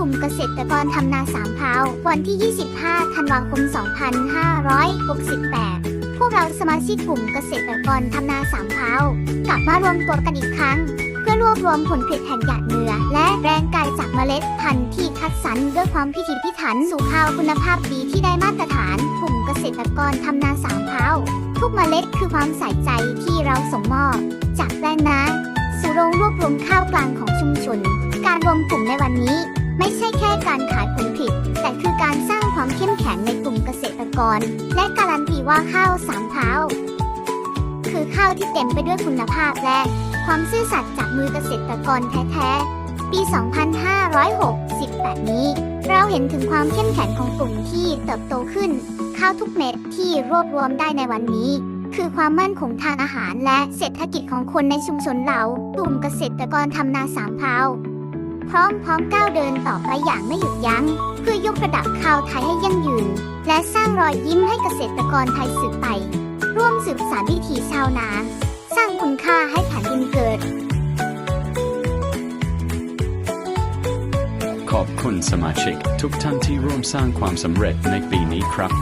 กลุ่มเกษตรกรทำนาสามเภาวันที่ 25 ธันวาคม 2568 พวกเราสมาชิกกลุ่มเกษตรกรทำนาสามเภากลับมารวมตัวกันอีกครั้ง เพื่อรวบรวมผลผลิตแห่งหยาดเหงื่อและแรงกายจากเมล็ดพันธุ์ที่คัดสรรด้วยความพิถีพิถันสู่ข้าวคุณภาพดีที่ได้มาตรฐาน กลุ่มเกษตรกรทำนาสามเภาทุกเมล็ดคือความใส่ใจที่เราส่งมอบจากแปลงนาสู่โรงรวบรวมข้าวกลางของชุมชน การรวมกลุ่มในวันนี้ ไม่ใช่แค่การขายผลผลิต แต่คือการสร้างความเข้มแข็งในกลุ่มเกษตรกร และการันตีว่าข้าวสามเท้า คือข้าวที่เต็มไปด้วยคุณภาพและ ความซื่อสัตย์จากมือเกษตรกรแท้ๆ ปี 2568 นี้ เราเห็นถึงความเข้มแข็งของกลุ่มที่เติบโตขึ้น ข้าวทุกเม็ดที่รวบรวมได้ในวันนี้คือความมั่นคงทางอาหารและเศรษฐกิจของคนในชุมชนเรา กลุ่มเกษตรกรทำนาสามเภา พร้อมพร้อมก้าวเดินต่อไปอย่างไม่หยุดยัง้ง เพื่อยกระดับข้าวไทยให้ยั่งยืน และสร้างรอยยิ้มให้เกษตรกรไทยสืบไป ร่วมสืบสานวิถีชาวนา สร้างคุณค่าให้แผ่นดินเกิด ขอบคุณสมาชิก ทุกท่านที่ร่วมสร้างความสำเร็จในปีนี้ครับ